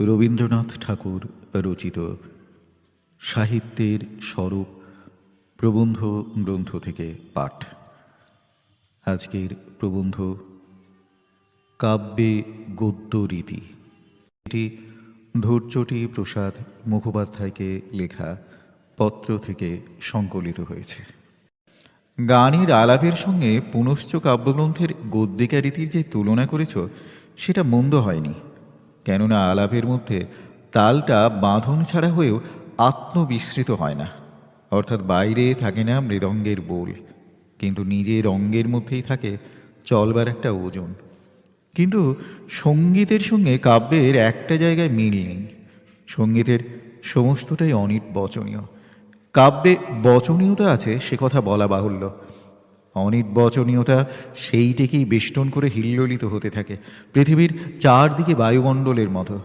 রবীন্দ্রনাথ ঠাকুর রচিত সাহিত্যের স্বরূপ প্রবন্ধ গ্রন্থ থেকে পাঠ। আজকের প্রবন্ধ কাব্যে গদ্য রীতি। এটি ধৈর্যটি প্রসাদ মুখোপাধ্যায়কে লেখা পত্র থেকে সংকলিত হয়েছে। গানের আলাপের সঙ্গে পুনশ্চ কাব্যগ্রন্থের গদ্যিকা রীতির যে তুলনা করেছ, সেটা মন্দ হয়নি। কেননা আলাপের মধ্যে তালটা বাঁধন ছাড়া হয়েও আত্মবিস্মৃত হয় না। অর্থাৎ বাইরে থাকে না মৃদঙ্গের বোল, কিন্তু নিজের অঙ্গের মধ্যেই থাকে চলবার একটা ওজন। কিন্তু সঙ্গীতের সঙ্গে কাব্যের একটা জায়গায় মিল নেই। সঙ্গীতের সমস্তটাই অনির্বচনীয়। কাব্যে বচনীয়তা আছে, সে কথা বলা বাহুল্য। অনির্বচনীয়তা সেইটিকেই বেষ্টন করে হিল্লোলিত হতে থাকে। পৃথিবীর চারদিকে বায়ুমণ্ডলের মতো।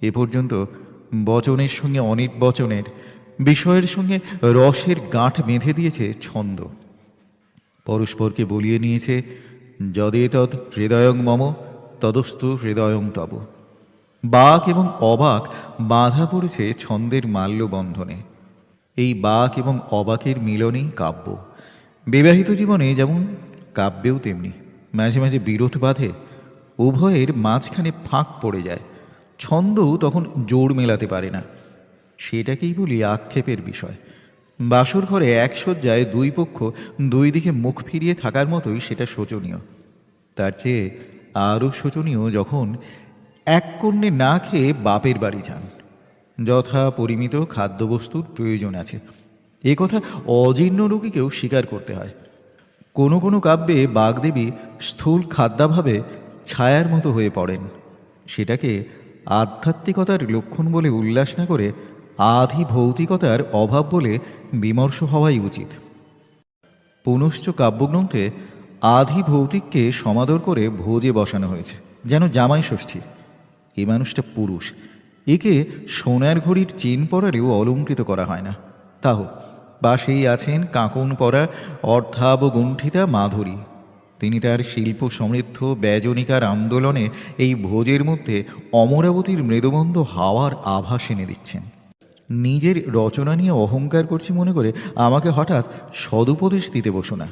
এ পর্যন্ত বচনের সঙ্গে অনির্বচনের, বিষয়ের সঙ্গে রসের গাঁঠ বেঁধে দিয়েছে ছন্দ। পরস্পরকে বলিয়ে নিয়েছে যদে তৎ হৃদয়ং মম, তদস্তু হৃদয়ং তব। বাক এবং অবাক বাধা পড়েছে ছন্দের মাল্যবন্ধনে। এই বাক এবং অবাকের মিলনেই কাব্য। বিবাহিত জীবনে যেমন কাব্যেও তেমনি মাঝে মাঝে বিরোধ বাঁধে, উভয়ের মাঝখানে ফাঁক পড়ে যায়। ছন্দও তখন জোর মেলাতে পারে না। সেটাকেই বলি আক্ষেপের বিষয়। বাসর ঘরে এক দুই পক্ষ দুই দিকে মুখ ফিরিয়ে থাকার মতোই সেটা শোচনীয়। তার চেয়ে আরও শোচনীয় যখন এক কন্যে না খেয়ে বাপের বাড়ি যান। যথা পরিমিত খাদ্যবস্তুর প্রয়োজন আছে। এ কথা অজীর্ণ রোগীকেও স্বীকার করতে হয়। কোনো কোনো কাব্যে বাগদেবী স্থূল খাদ্যাভাবে ছায়ার মতো হয়ে পড়েন। সেটাকে আধ্যাত্মিকতার লক্ষণ বলে উল্লাস না করে আধি ভৌতিকতার অভাব বলে বিমর্ষ হওয়াই উচিত। পুনশ্চ কাব্যগ্রন্থে আধি ভৌতিককে সমাদর করে ভোজে বসানো হয়েছে। যেন জামাই ষষ্ঠী। এ মানুষটা পুরুষ। একে সোনার ঘড়ির চেন পরারেও অলঙ্কৃত করা হয় না। তাহ পাশেই আছেন কাঁকন পরা অর্ধাবগুণ্ঠিতা মাধুরী। তিনি তার শিল্প সমৃদ্ধ ব্যজনিকার আন্দোলনে এই ভোজের মধ্যে অমরাবতীর মৃদুবন্ধ হাওয়ার আভাস এনে দিচ্ছেন। নিজের রচনা নিয়ে অহংকার করছি মনে করে আমাকে হঠাৎ সদুপদেশ দিতে বসো না।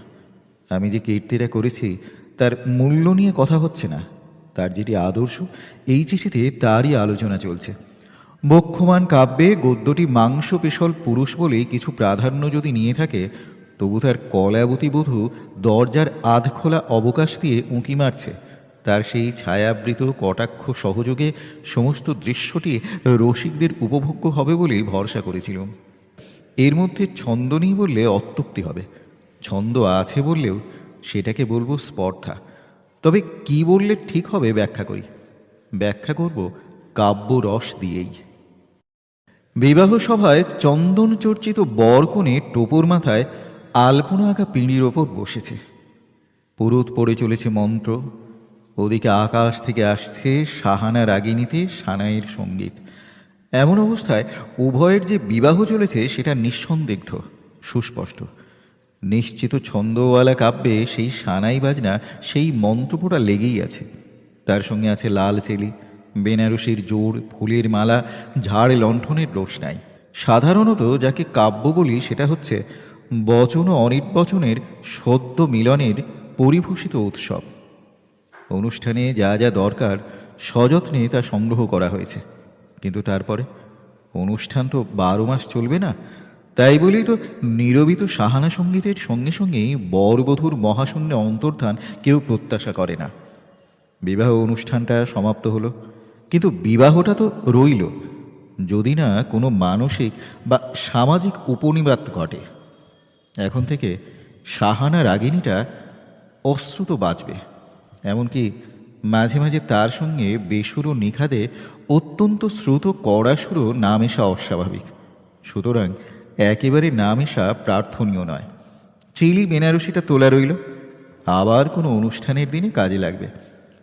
আমি যে কীর্তিটা করেছি, তার মূল্য নিয়ে কথা হচ্ছে না। তার যেটি আদর্শ, এই চিঠিতে তারই আলোচনা চলছে। বক্ষমান কাব্যে গদ্যটি মাংস পেশল পুরুষ বলেই কিছু প্রাধান্য যদি নিয়ে থাকে, তবু তার কলাবতী বধূ দরজার আধখোলা অবকাশ দিয়ে উঁকি মারছে। তার সেই ছায়াবৃত কটাক্ষ সহযোগে সমস্ত দৃশ্যটি রসিকদের উপভোগ্য হবে বলেই ভরসা করেছিলাম এর মধ্যে ছন্দ নেই বললে অত্যুক্তি হবে। ছন্দ আছে বললেও সেটাকে বলব স্পর্ধা। তবে কি বললে ঠিক হবে ব্যাখ্যা করি। ব্যাখ্যা করব কাব্য রস দিয়েই। বিবাহ সভায় চন্দন চর্চিত বরকনে টোপর মাথায় আলপনা আঁকা পিঁড়ির ওপর বসেছে। পুরুত পড়ে চলেছে মন্ত্র। ওদিকে আকাশ থেকে আসছে সাহানা রাগিনীতে সানাইয়ের সংগীত। এমন অবস্থায় উভয়ের যে বিবাহ চলেছে সেটা নিঃসন্দিগ্ধ, সুস্পষ্ট। নিশ্চিত ছন্দওয়ালা কাব্যে সেই সানাই বাজনা, সেই মন্ত্রপোড়া লেগেই আছে। তার সঙ্গে আছে লাল চেলি বেনারসির জোর ফুলের মালা, ঝাড় লণ্ঠনের রোশনাই সাধারণত যাকে কাব্য বলি সেটা হচ্ছে বচন ও অনির্বচনের সদ্য মিলনের পরিভূষিত উৎসব। অনুষ্ঠানে যা যা দরকার সযত্নে তা সংগ্রহ করা হয়েছে। কিন্তু তারপরে? অনুষ্ঠান তো বারো মাস চলবে না। তাই বলেই তো নিরবিত সাহানা সঙ্গীতের সঙ্গে সঙ্গেই বরবধূর মহাশূন্যে অন্তর্ধান কেউ প্রত্যাশা করে না। বিবাহ অনুষ্ঠানটা সমাপ্ত হলো। কিন্তু বিবাহটা তো রইল। যদি না কোনো মানসিক বা সামাজিক উপনিবাত ঘটে, এখন থেকে সাহানা রাগিনীটা অশ্রুত বাঁচবে। এমনকি মাঝে মাঝে তার সঙ্গে বেসুর ও নিখাদে অত্যন্ত শ্রুত কড়া সুরও না মেশা অস্বাভাবিক। সুতরাং একেবারে না মেশা প্রার্থনীয় নয়। চিলি বেনারসিটা তোলা রইল। আবার কোনো অনুষ্ঠানের দিনে কাজে লাগবে।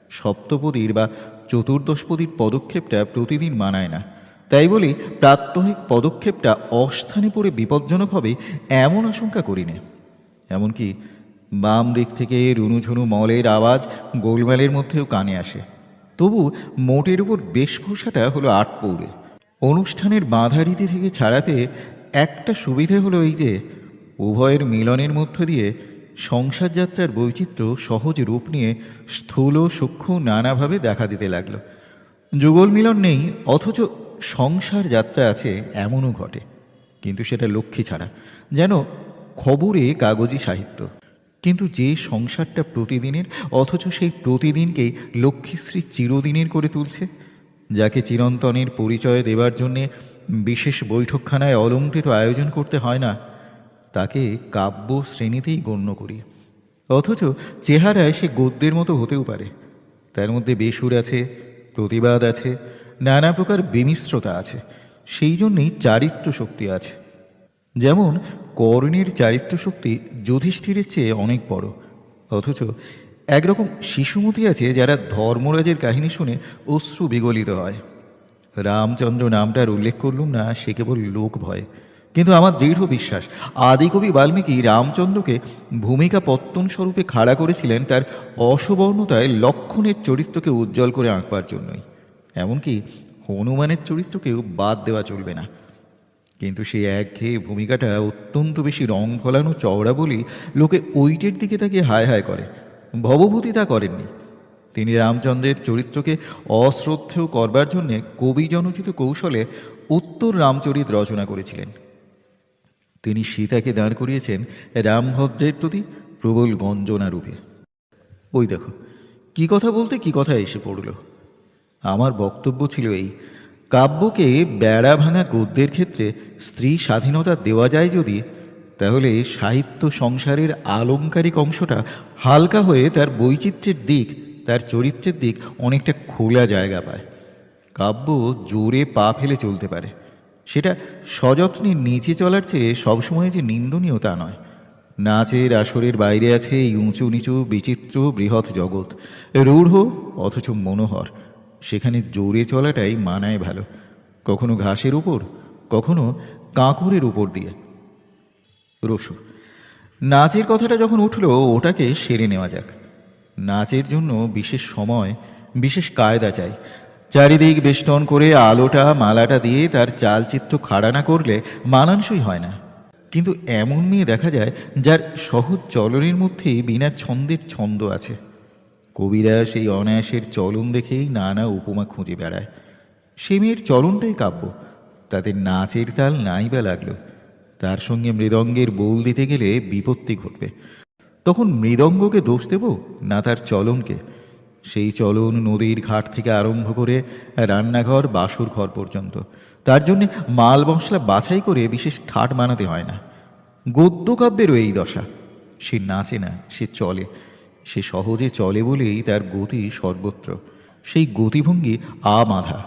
সপ্তপদীর বা চতুর্দশপদীর পদক্ষেপটা প্রতিদিন মানায় না। তাই বলি, প্রাত্যহিক পদক্ষেপটা অস্থানে পড়ে বিপজ্জনক হবে এমন আশঙ্কা করি নে। এমনকি বাম দিক থেকে রুনুঝুনু মলের আওয়াজ গোলমালের মধ্যেও কানে আসে। তবু মোটের উপর বেশভূষাটা হলো আট পৌড়ে অনুষ্ঠানের বাঁধা রীতি থেকে ছাড়া পেয়ে একটা সুবিধে হলো এই যে, উভয়ের মিলনের মধ্য দিয়ে সংসার যাত্রার বৈচিত্র্য সহজ রূপ নিয়ে স্থূল সূক্ষ্ম নানাভাবে দেখা দিতে লাগল। যুগল মিলন নেই, অথচ সংসার যাত্রা আছে এমনও ঘটে। কিন্তু সেটা লক্ষ্মী ছাড়া, যেন খবরে কাগজি সাহিত্য। কিন্তু যে সংসারটা প্রতিদিনের, অথচ সেই প্রতিদিনকেই লক্ষ্মীশ্রী চিরদিনের করে তুলছে, যাকে চিরন্তনের পরিচয় দেবার জন্যে বিশেষ বৈঠকখানায় অলঙ্কৃত আয়োজন করতে হয় না। তাকে কাব্য শ্রেণীতেই গণ্য করি। অথচ চেহারায় সে গদ্যের মতো হতেও পারে। তার মধ্যে বেসুর আছে, প্রতিবাদ আছে, নানা প্রকার বিমিশ্রতা আছে, সেই জন্যেই চারিত্র শক্তি আছে। যেমন, কর্ণের চারিত্র শক্তি যুধিষ্ঠিরের চেয়ে অনেক বড়। অথচ একরকম শিশুমতি আছে যারা ধর্মরাজের কাহিনী শুনে অশ্রু বিগলিত হয়। রামচন্দ্র নামটার উল্লেখ করলুম না, সে কেবল লোক ভয় কিন্তু আমার দৃঢ় বিশ্বাস, আদিকবি বাল্মীকি রামচন্দ্রকে ভূমিকা পত্তন স্বরূপে খাড়া করেছিলেন তার অসবর্ণতায় লক্ষণের চরিত্রকে উজ্জ্বল করে আঁকবার জন্যই। এমনকি হনুমানের চরিত্রকেও বাদ দেওয়া চলবে না। কিন্তু সেই একঘেয়ে ভূমিকাটা অত্যন্ত বেশি রং ফলানো চওড়া বলি লোকে ওইটের দিকে তাকে হায় হায় করে। ভবভূতি তা করেননি। তিনি রামচন্দ্রের চরিত্রকে অশ্রদ্ধেয় করবার জন্যে কবি জনচিত কৌশলে উত্তর রামচরিত রচনা করেছিলেন। তিনি সীতাকে দাঁড় করিয়েছেন রামভদ্রের প্রতি প্রবল গঞ্জনা রূপে। ওই দেখো, কি কথা বলতে কি কথা এসে পড়ল? আমার বক্তব্য ছিল এই, কাব্যকে বেড়া ভাঙা গদ্যের ক্ষেত্রে স্ত্রী স্বাধীনতা দেওয়া যায় যদি, তাহলে সাহিত্য সংসারের আলংকারিক অংশটা হালকা হয়ে তার বৈচিত্র্যের দিক, তার চরিত্রের দিক অনেকটা খোলা জায়গা পায়। কাব্য জোরে পা ফেলে চলতে পারে। সেটা সযত্নে নিচে চলার চেয়ে সবসময় যে নিন্দনীয় তা নয়। নাচের আসরের বাইরে আছে এই উঁচু নিচু বিচিত্র বৃহৎ জগৎ। রূঢ় অথচ মনোহর। সেখানে জোরে চলাটাই মানায় ভালো। কখনো ঘাসের উপর, কখনো কাঁকরের উপর দিয়ে। রসু, নাচের কথাটা যখন উঠল, ওটাকে সেরে নেওয়া যাক। নাচের জন্য বিশেষ সময়, বিশেষ কায়দা চাই। চারিদিক বেষ্টন করে আলোটা, মালাটা দিয়ে তার চালচিত্র খাড়া না করলে মানানসই হয় না। কিন্তু এমন মেয়ে দেখা যায় যার সহজ চলনের মধ্যেই বিনা ছন্দের ছন্দ আছে। কবিরা সেই অনায়াসের চলন দেখেই নানা উপমা খুঁজে বেড়ায়। সে মেয়ের চলনটাই কাব্য। তাতে নাচের তাল নাই বা লাগল। তার সঙ্গে মৃদঙ্গের বোল দিতে গেলে বিপত্তি ঘটবে। তখন মৃদঙ্গকে দোষ দেব না তার চলনকে। সেই চলন নদীর ঘাট থেকে আরম্ভ করে রান্নাঘর, বাসুর ঘর পর্যন্ত। তার জন্যে মাল মশলা বাছাই করে বিশেষ ঠাট বানাতে হয় না। গদ্য কাব্যেরও এই দশা। সে নাচে না, সে চলে। সে সহজে চলে বলেই তার গতি সর্বত্র। সেই গতিভঙ্গি আমাধা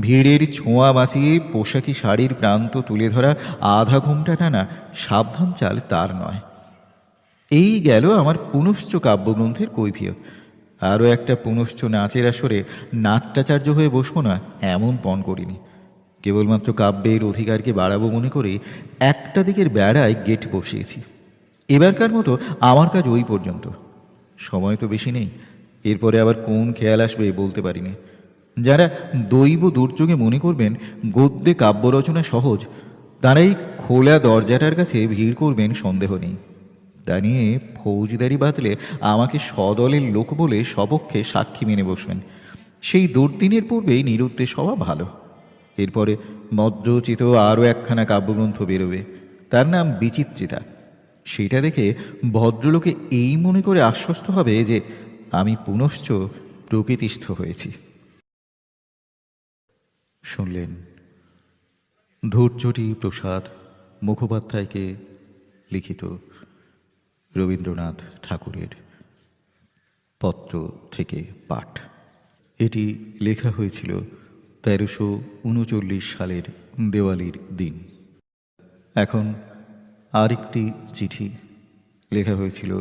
ভিড়ের ছোঁয়া বাঁচিয়ে পোশাকি শাড়ির প্রান্ত তুলে ধরা আধা ঘুমটা টানা সাবধান চাল তার নয়। এই গেল আমার পুনশ্চ কাব্যগ্রন্থের কৈফিয়ত। আরও একটা পুনশ্চ নাচের আসরে নাট্যাচার্য হয়ে বসবো না, এমন পণ করিনি। কেবলমাত্র কাব্যের অধিকারকে বাড়াবো মনে করে একটা দিকের বেড়ায় গেট বসিয়েছি। এবারকার মতো আমার কাজ ওই পর্যন্ত। সময় তো বেশি নেই, এরপরে আবার কোন খেয়াল আসবে বলতে পারিনি। যারা দৈব দুর্যোগে মনে করবেন, গদ্যে কাব্য রচনা সহজ, তারাই খোলা দরজাটার কাছে ভিড় করবেন সন্দেহ নেই। তা নিয়ে ফৌজদারি বাতলে আমাকে সদলের লোক বলে সপক্ষে সাক্ষী মেনে বসবেন। সেই দুর্দিনের পূর্বেই নিরুদ্দেশ হওয়া ভালো। এরপরে মদ্রচিত আরও একখানা কাব্যগ্রন্থ বেরোবে। তার নাম বিচিত্রিতা। সেটা দেখে ভদ্রলোকে এই মনে করে আশ্বস্ত হবে যে আমি পুনশ্চ প্রকৃতিস্থ হয়েছি। শুনলেন, ধৈর্যটি প্রসাদ মুখোপাধ্যায়কে লিখিত। রবীন্দ্রনাথ ঠাকুরের পত্র থেকে পাঠ। এটি লেখা হয়েছিল তেরোশো উনচল্লিশ সালের দেওয়ালির দিন। এখন আরেকটি চিঠি লেখা হয়েছিল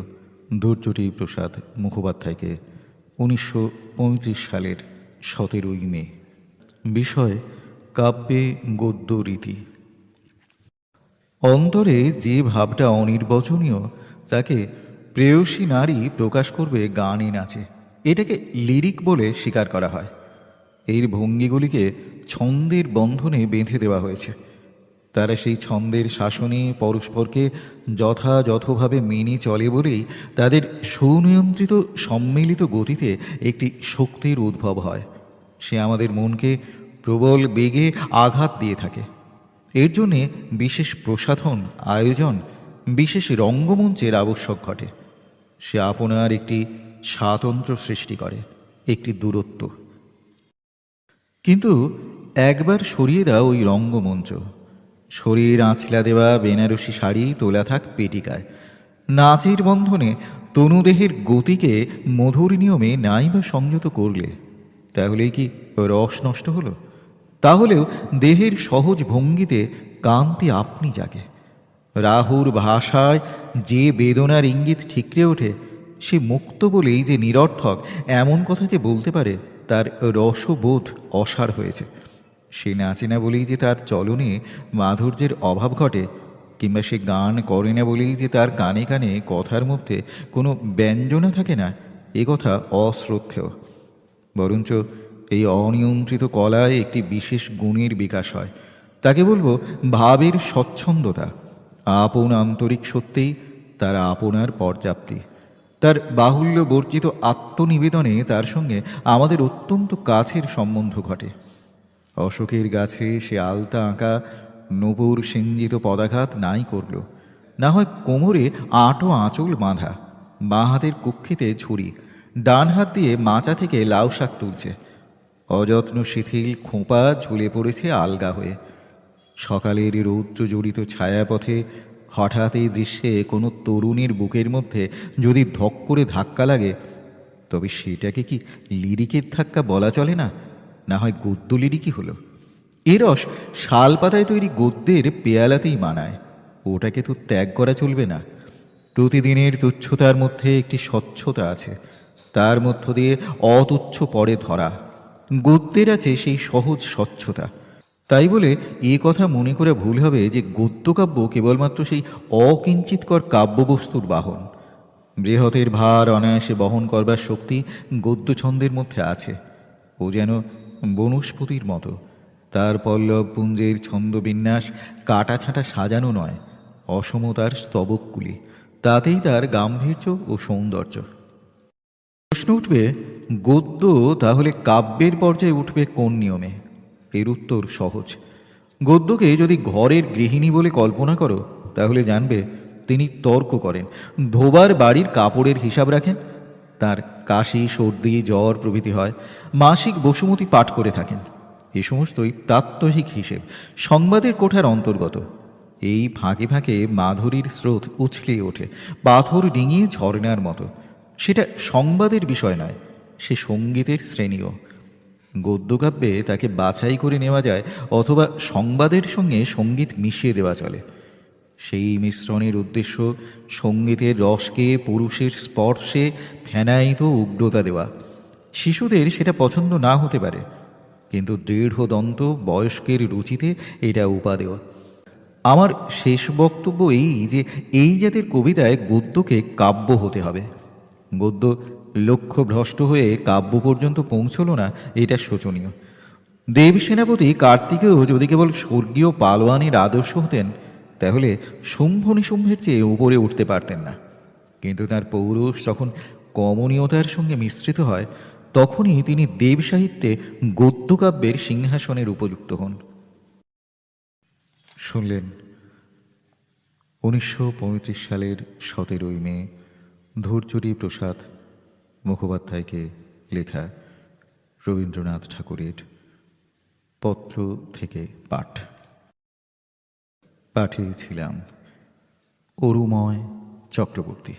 ধৈর্যটি প্রসাদ মুখোপাধ্যায়কে উনিশশো পঁয়ত্রিশ সালের সতেরোই মে। বিষয় কাব্যে গদ্য রীতি। অন্তরে যে ভাবটা অনির্বচনীয় তাকে প্রেয়সী নারী প্রকাশ করবে গানই নাচে। এটাকে লিরিক বলে স্বীকার করা হয়। এর ভঙ্গিগুলিকে ছন্দের বন্ধনে বেঁধে দেওয়া হয়েছে। তারা সেই ছন্দের শাসনে পরস্পরকে যথাযথভাবে মেনে চলে বলেই তাদের সুনিয়ন্ত্রিত সম্মিলিত গতিতে একটি শক্তির উদ্ভব হয়। সে আমাদের মনকে প্রবল বেগে আঘাত দিয়ে থাকে। এর জন্যে বিশেষ প্রসাধন, আয়োজন বিশেষ রঙ্গমঞ্চের আবশ্যক ঘটে। সে আপনার একটি স্বাতন্ত্র্য সৃষ্টি করে, একটি দূরত্ব। কিন্তু একবার সরিয়ে দাও ওই রঙ্গমঞ্চ। শরীর আঁচলা দেওয়া বেনারসি শাড়ি তোলা থাক পেটিকায়। নাচের বন্ধনে তনুদেহের গতিকে মধুর নিয়মে নাই বা সংযত করলে, তাহলে কি রস নষ্ট হলো? তাহলেও দেহের সহজ ভঙ্গিতে কান্তি আপনি জাগে। রাহুর ভাষায় যে বেদনার ইঙ্গিত ঠিকরে ওঠে, সে মুক্ত বলেই যে নিরর্থক, এমন কথা যে বলতে পারে, তার রসবোধ অসার হয়েছে। সে নাচে না বলেই যে তার চলনে মাধুর্যের অভাব ঘটে, কিংবা সে গান করে না বলেই যে তার কানে কানে কথার মধ্যে কোনো ব্যঞ্জনা থাকে না, এ কথা অশ্রদ্ধেয়। বরঞ্চ এই অনিয়ন্ত্রিত কলায় একটি বিশেষ গুণের বিকাশ হয়। তাকে বলব ভাবের স্বচ্ছন্দতা। আপন আন্তরিক সত্যেই তার আপনার পর্যাপ্তি। তার বাহুল্য বর্জিত আত্মনিবেদনে তার সঙ্গে আমাদের অত্যন্ত কাছের সম্বন্ধ ঘটে। অশোকের গাছে সে আলতা আঁকা নবুর সিঞ্জিত পদাঘাত নাই করল। না হয় কোমরে আঁটো আঁচল বাঁধা, বাঁ হাতের কুক্ষিতে ছুরি, ডান হাত দিয়ে মাচা থেকে লাউ শাক তুলছে। অযত্ন শিথিল খোঁপা ঝুলে পড়েছে আলগা হয়ে। সকালের রৌদ্র জড়িত ছায়াপথে হঠাৎ এই দৃশ্যে কোনো তরুণীর বুকের মধ্যে যদি ধক করে ধাক্কা লাগে, তবে সেটাকে কি লিরিকের ধাক্কা বলা চলে না? না হয় গদ্য লিরিকই হলো। এ রস শাল পাতায় তৈরি গদ্যের পেয়ালাতেই মানায়। ওটাকে তো ত্যাগ করা চলবে না। প্রতিদিনের তুচ্ছতার মধ্যে একটি স্বচ্ছতা আছে। তার মধ্য দিয়ে অতুচ্ছ পরে ধরা। গদ্যের আছে সেই সহজ স্বচ্ছতা। তাই বলে এ কথা মনে করে ভুল হবে যে গদ্যকাব্য কেবলমাত্র সেই অকিঞ্চিতকর কাব্যবস্তুর বাহন। বৃহতের ভার অনায়াসে বহন করবার শক্তি গদ্যছন্দের মধ্যে আছে। ও যেন বনস্পতির মতো। তার পল্লব পুঞ্জের ছন্দবিন্যাস কাটা ছাঁটা সাজানো নয় অসমতার স্তবকগুলি। তাতেই তার গাম্ভীর্য ও সৌন্দর্য। প্রশ্ন উঠবে, গদ্য তাহলে কাব্যের পর্যায়ে উঠবে কোন নিয়মে? এর উত্তর সহজ। গদ্যকে যদি ঘরের গৃহিণী বলে কল্পনা করো, তাহলে জানবে তিনি তর্ক করেন। ধোবার বাড়ির কাপড়ের হিসাব রাখেন। তার কাশি, সর্দি, জ্বর প্রভৃতি হয়। মাসিক বসুমতি পাঠ করে থাকেন। এ সমস্তই প্রাত্যহিক হিসেব। সংবাদের কোঠার অন্তর্গত। এই ফাঁকে ফাঁকে মাধুরীর স্রোত উছলে ওঠে। পাথর ডিঙিয়ে ঝর্ণার মতো। সেটা সংবাদের বিষয় নয়, সে সঙ্গীতের শ্রেণীও। গদ্যকাব্যে তাকে বাছাই করে নেওয়া যায় অথবা সংবাদের সঙ্গে সংগীত মিশিয়ে দেওয়া চলে। সেই মিশ্রণের উদ্দেশ্য সঙ্গীতের রসকে, পুরুষের স্পর্শে ফেনায়িত উগ্রতা দেওয়া। শিশুদের সেটা পছন্দ না হতে পারে, কিন্তু দৃঢ় দন্ত বয়স্কের রুচিতে এটা উপা দেওয়া। আমার শেষ বক্তব্য এই যে এই জাতের কবিতায় গদ্যকে কাব্য হতে হবে। গদ্য লক্ষ্য ভ্রষ্ট হয়ে কাব্য পর্যন্ত পৌঁছল না, এটা শোচনীয়। দেব সেনাপতি কার্তিকেও যদি কেবল স্বর্গীয় পালোয়ানের আদর্শ হতেন, তাহলে শুম্ভ নিশুম্ভের চেয়ে উপরে উঠতে পারতেন না। কিন্তু তার পৌরুষ যখন কমনীয়তার সঙ্গে মিশ্রিত হয়, তখনই তিনি দেব সাহিত্যে গদ্যকাব্যের সিংহাসনের উপযুক্ত হন। শুনলেন, উনিশশো পঁয়ত্রিশ সালের সতেরোই মে ধৈর্যরী প্রসাদ মুখোপাধ্যায়কে লেখা রবীন্দ্রনাথ ঠাকুরের পত্র থেকে পাঠ। পাঠিয়েছিলাম অরুময় চক্রবর্তী।